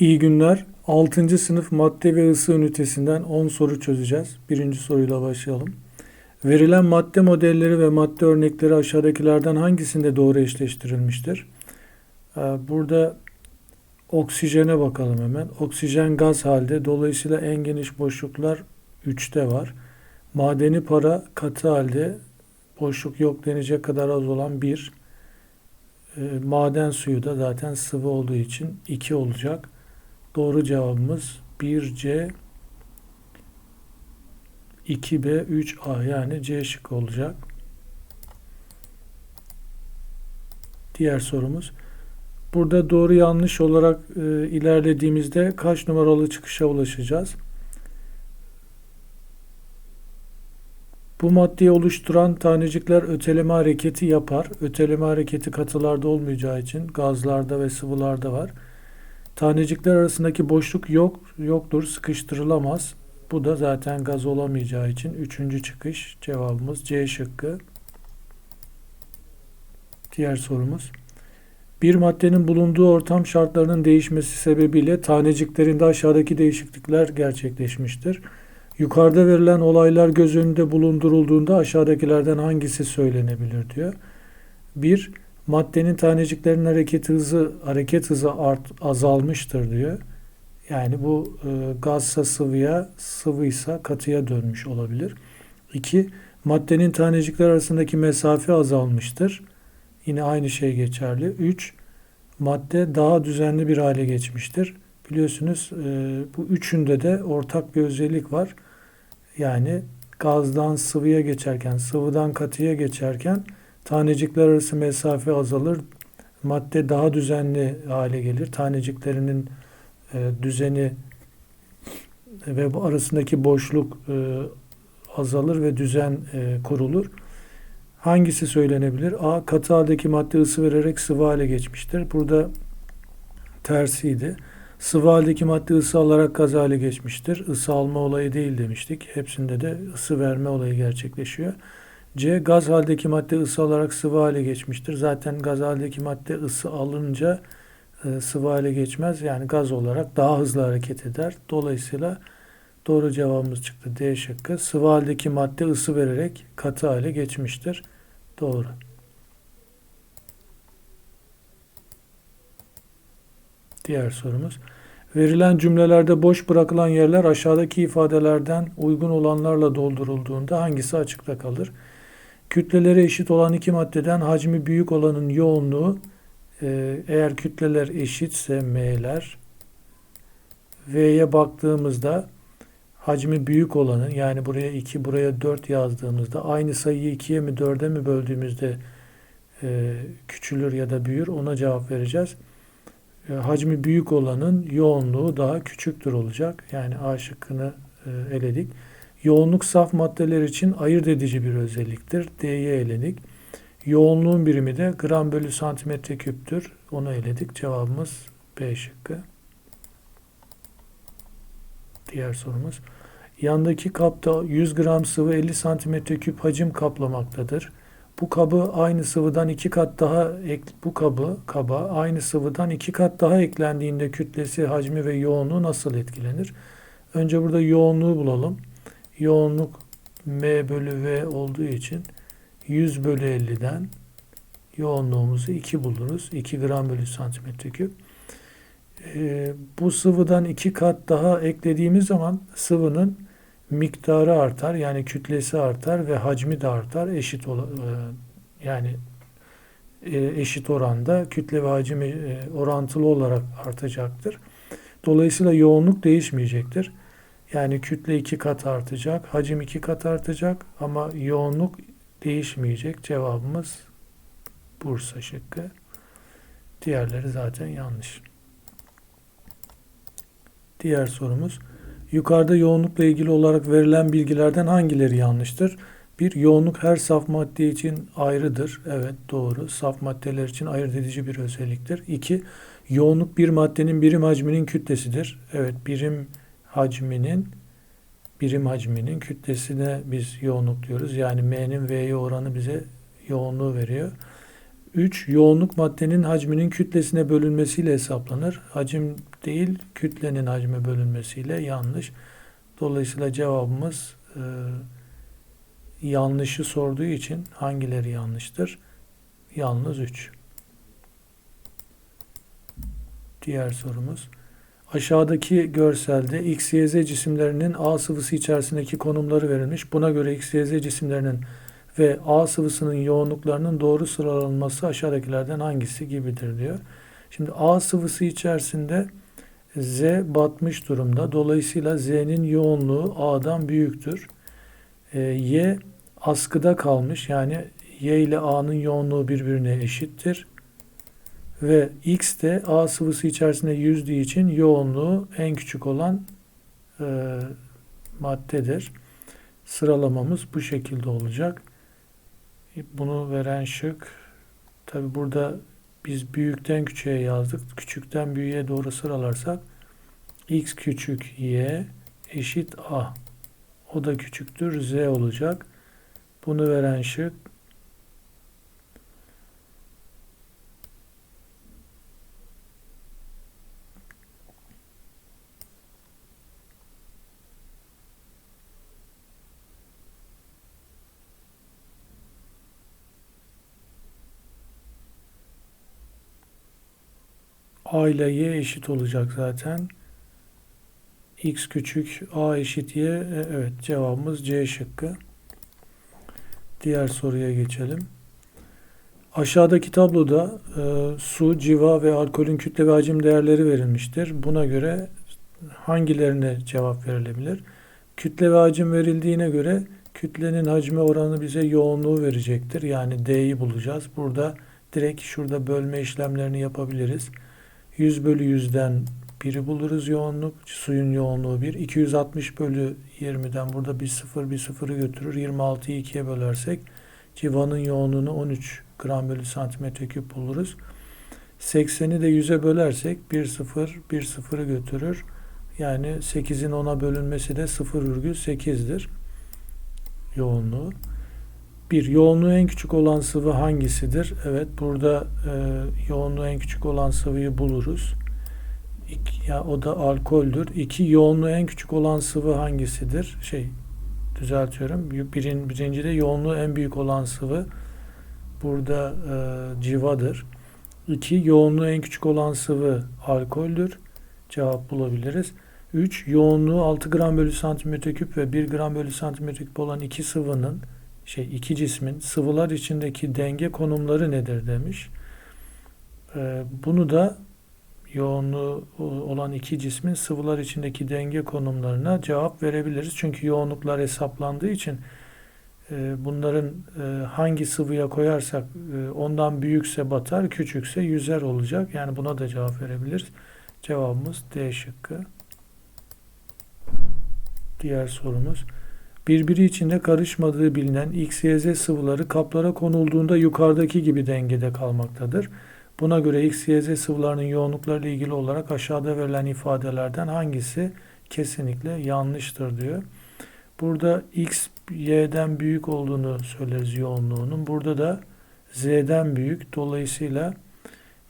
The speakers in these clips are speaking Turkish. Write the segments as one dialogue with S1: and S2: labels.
S1: İyi günler. 6. sınıf madde ve ısı ünitesinden 10 soru çözeceğiz. Birinci soruyla başlayalım. Verilen madde modelleri ve madde örnekleri aşağıdakilerden hangisinde doğru eşleştirilmiştir? Ee, Burada oksijene bakalım hemen. Oksijen gaz halde. Dolayısıyla en geniş boşluklar 3'te var. Madeni para katı halde. Boşluk yok denecek kadar az olan 1. Maden suyu da zaten sıvı olduğu için 2 olacak. Doğru cevabımız 1C 2B 3A yani C şıkkı olacak. Diğer sorumuz. Burada doğru yanlış olarak e, ilerlediğimizde kaç numaralı çıkışa ulaşacağız? Bu maddeyi oluşturan tanecikler öteleme hareketi yapar. Öteleme hareketi katılarda olmayacağı için gazlarda ve sıvılarda var. Tanecikler arasındaki boşluk yok, yoktur, sıkıştırılamaz. Bu da zaten gaz olamayacağı için üçüncü çıkış cevabımız C şıkkı. Diğer sorumuz. Bir maddenin bulunduğu ortam şartlarının değişmesi sebebiyle taneciklerinde aşağıdaki değişiklikler gerçekleşmiştir. Yukarıda verilen olaylar göz önünde bulundurulduğunda aşağıdakilerden hangisi söylenebilir diyor. 1. Maddenin taneciklerin hareket hızı hareket hızı art, azalmıştır diyor. Yani bu e, gazsa sıvıya, sıvıysa katıya dönmüş olabilir. 2. Maddenin tanecikler arasındaki mesafe azalmıştır. Yine aynı şey geçerli. 3. Madde daha düzenli bir hale geçmiştir. Biliyorsunuz e, bu üçünde de ortak bir özellik var. Yani gazdan sıvıya geçerken, sıvıdan katıya geçerken tanecikler arası mesafe azalır. Madde daha düzenli hale gelir. Taneciklerinin e, düzeni ve bu arasındaki boşluk e, azalır ve düzen e, kurulur. Hangisi söylenebilir? A. Katı haldeki madde ısı vererek sıvı hale geçmiştir. Burada tersiydi. Sıvı haldeki madde ısı alarak gaz hale geçmiştir. Isı alma olayı değil demiştik. Hepsinde de ısı verme olayı gerçekleşiyor. C. Gaz haldeki madde ısı alarak sıvı hale geçmiştir. Zaten gaz haldeki madde ısı alınca e, sıvı hale geçmez. Yani gaz olarak daha hızlı hareket eder. Dolayısıyla doğru cevabımız çıktı. D şıkkı. Sıvı haldeki madde ısı vererek katı hale geçmiştir. Doğru. Diğer sorumuz. Verilen cümlelerde boş bırakılan yerler aşağıdaki ifadelerden uygun olanlarla doldurulduğunda hangisi açıkta kalır? Kütleleri eşit olan iki maddeden hacmi büyük olanın yoğunluğu e, eğer kütleler eşitse M'ler V'ye baktığımızda hacmi büyük olanın yani buraya 2 buraya 4 yazdığımızda aynı sayıyı 2'ye mi 4'e mi böldüğümüzde e, küçülür ya da büyür ona cevap vereceğiz. E, hacmi büyük olanın yoğunluğu daha küçüktür olacak. Yani A şıkkını e, eledik. Yoğunluk saf maddeler için ayırt edici bir özelliktir. D'ye eledik. Yoğunluğun birimi de gram bölü santimetre küptür. Onu eledik. Cevabımız B şıkkı. Diğer sorumuz. Yandaki kapta 100 gram sıvı 50 santimetre küp hacim kaplamaktadır. Bu kabı aynı sıvıdan iki kat daha ek, bu kabı kaba aynı sıvıdan iki kat daha eklendiğinde kütlesi, hacmi ve yoğunluğu nasıl etkilenir? Önce burada yoğunluğu bulalım. Yoğunluk M bölü V olduğu için 100 bölü 50'den yoğunluğumuzu 2 buluruz. 2 gram bölü santimetre küp. Ee, bu sıvıdan 2 kat daha eklediğimiz zaman sıvının miktarı artar. Yani kütlesi artar ve hacmi de artar. Eşit e, yani e, eşit oranda kütle ve hacim e, orantılı olarak artacaktır. Dolayısıyla yoğunluk değişmeyecektir. Yani kütle iki kat artacak, hacim iki kat artacak ama yoğunluk değişmeyecek. Cevabımız Bursa şıkkı. Diğerleri zaten yanlış. Diğer sorumuz. Yukarıda yoğunlukla ilgili olarak verilen bilgilerden hangileri yanlıştır? Bir, yoğunluk her saf madde için ayrıdır. Evet doğru. Saf maddeler için ayırt edici bir özelliktir. İki, yoğunluk bir maddenin birim hacminin kütlesidir. Evet birim hacminin birim hacminin kütlesine biz yoğunluk diyoruz. Yani M'nin V'ye oranı bize yoğunluğu veriyor. 3. Yoğunluk maddenin hacminin kütlesine bölünmesiyle hesaplanır. Hacim değil, kütlenin hacme bölünmesiyle yanlış. Dolayısıyla cevabımız e, yanlışı sorduğu için hangileri yanlıştır? Yalnız 3. Diğer sorumuz. Aşağıdaki görselde X, Y, Z cisimlerinin A sıvısı içerisindeki konumları verilmiş. Buna göre X, Y, Z cisimlerinin ve A sıvısının yoğunluklarının doğru sıralanması aşağıdakilerden hangisi gibidir diyor. Şimdi A sıvısı içerisinde Z batmış durumda. Dolayısıyla Z'nin yoğunluğu A'dan büyüktür. E, y askıda kalmış. Yani Y ile A'nın yoğunluğu birbirine eşittir. Ve X de A sıvısı içerisinde yüzdüğü için yoğunluğu en küçük olan e, maddedir. Sıralamamız bu şekilde olacak. Bunu veren şık. Tabi burada biz büyükten küçüğe yazdık. Küçükten büyüğe doğru sıralarsak x küçük y eşit a. O da küçüktür z olacak. Bunu veren şık A ile Y eşit olacak zaten. X küçük A eşit Y. E, evet cevabımız C şıkkı. Diğer soruya geçelim. Aşağıdaki tabloda e, su, civa ve alkolün kütle ve hacim değerleri verilmiştir. Buna göre hangilerine cevap verilebilir? Kütle ve hacim verildiğine göre kütlenin hacme oranı bize yoğunluğu verecektir. Yani D'yi bulacağız. Burada direkt şurada bölme işlemlerini yapabiliriz. 100 bölü 100'den 1'i buluruz yoğunluk. Suyun yoğunluğu 1. 260 bölü 20'den burada bir 0 bir 0'ı götürür. 26'yı 2'ye bölersek civanın yoğunluğunu 13 gram bölü santimetre küp buluruz. 80'i de 100'e bölersek 1 0 1 0'ı götürür. Yani 8'in 10'a bölünmesi de 0,8'dir yoğunluğu. Bir, yoğunluğu en küçük olan sıvı hangisidir? Evet, burada e, yoğunluğu en küçük olan sıvıyı buluruz. İki, ya o da alkoldür. İki, yoğunluğu en küçük olan sıvı hangisidir? Şey, düzeltiyorum. Birin, birincide yoğunluğu en büyük olan sıvı burada e, civadır. İki, yoğunluğu en küçük olan sıvı alkoldür. Cevap bulabiliriz. 3. Yoğunluğu 6 gram bölü santimetre küp ve 1 gram bölü santimetre küp olan iki sıvının şey iki cismin sıvılar içindeki denge konumları nedir demiş. Ee, bunu da yoğunluğu olan iki cismin sıvılar içindeki denge konumlarına cevap verebiliriz. Çünkü yoğunluklar hesaplandığı için e, bunların e, hangi sıvıya koyarsak e, ondan büyükse batar, küçükse yüzer olacak. Yani buna da cevap verebiliriz. Cevabımız D şıkkı. Diğer sorumuz birbiri içinde karışmadığı bilinen X, Y, Z sıvıları kaplara konulduğunda yukarıdaki gibi dengede kalmaktadır. Buna göre X, Y, Z sıvılarının yoğunlukları ile ilgili olarak aşağıda verilen ifadelerden hangisi kesinlikle yanlıştır diyor. Burada X, Y'den büyük olduğunu söyleriz yoğunluğunun. Burada da Z'den büyük. Dolayısıyla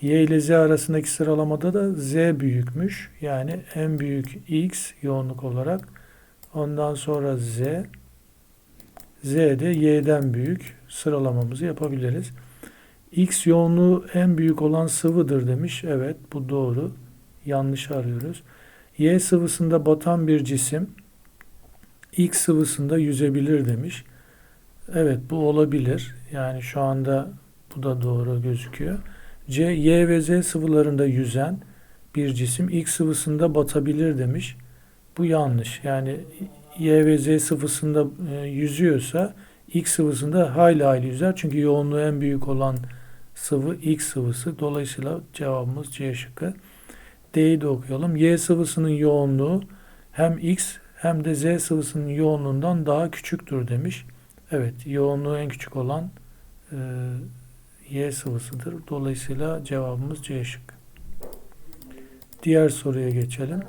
S1: Y ile Z arasındaki sıralamada da Z büyükmüş. Yani en büyük X yoğunluk olarak Ondan sonra Z. Z de Y'den büyük sıralamamızı yapabiliriz. X yoğunluğu en büyük olan sıvıdır demiş. Evet bu doğru. Yanlış arıyoruz. Y sıvısında batan bir cisim X sıvısında yüzebilir demiş. Evet bu olabilir. Yani şu anda bu da doğru gözüküyor. C, Y ve Z sıvılarında yüzen bir cisim X sıvısında batabilir demiş. Bu yanlış. Yani Y ve Z sıvısında e, yüzüyorsa X sıvısında hayli hayli yüzer. Çünkü yoğunluğu en büyük olan sıvı X sıvısı. Dolayısıyla cevabımız C şıkkı. D'yi de okuyalım. Y sıvısının yoğunluğu hem X hem de Z sıvısının yoğunluğundan daha küçüktür demiş. Evet, yoğunluğu en küçük olan e, Y sıvısıdır. Dolayısıyla cevabımız C şıkkı. Diğer soruya geçelim.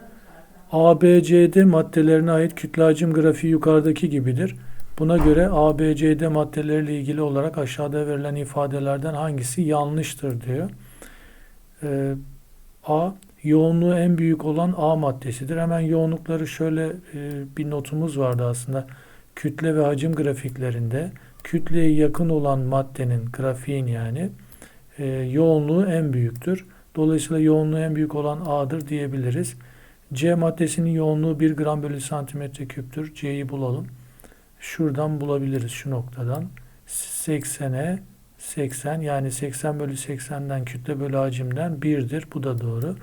S1: ABCD maddelerine ait kütle hacim grafiği yukarıdaki gibidir. Buna göre A, B, C, D maddeleriyle ilgili olarak aşağıda verilen ifadelerden hangisi yanlıştır diyor. Ee, A yoğunluğu en büyük olan A maddesidir. Hemen yoğunlukları şöyle e, bir notumuz vardı aslında. Kütle ve hacim grafiklerinde kütleye yakın olan maddenin grafiğin yani e, yoğunluğu en büyüktür. Dolayısıyla yoğunluğu en büyük olan A'dır diyebiliriz. C maddesinin yoğunluğu 1 gram bölü santimetre küptür. C'yi bulalım. Şuradan bulabiliriz şu noktadan. 80'e 80 yani 80 bölü 80'den kütle bölü hacimden 1'dir. Bu da doğru.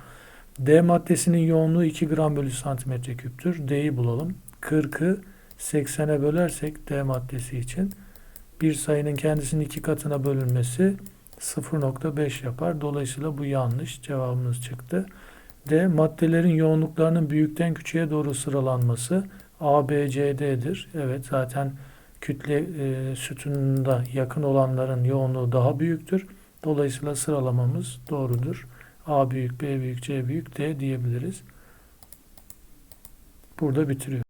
S1: D maddesinin yoğunluğu 2 gram bölü santimetre küptür. D'yi bulalım. 40'ı 80'e bölersek D maddesi için bir sayının kendisinin iki katına bölünmesi 0.5 yapar. Dolayısıyla bu yanlış. Cevabımız çıktı. D maddelerin yoğunluklarının büyükten küçüğe doğru sıralanması A, B, C, D'dir. Evet zaten kütle e, sütununda yakın olanların yoğunluğu daha büyüktür. Dolayısıyla sıralamamız doğrudur. A büyük, B büyük, C büyük, D diyebiliriz. Burada bitiriyor.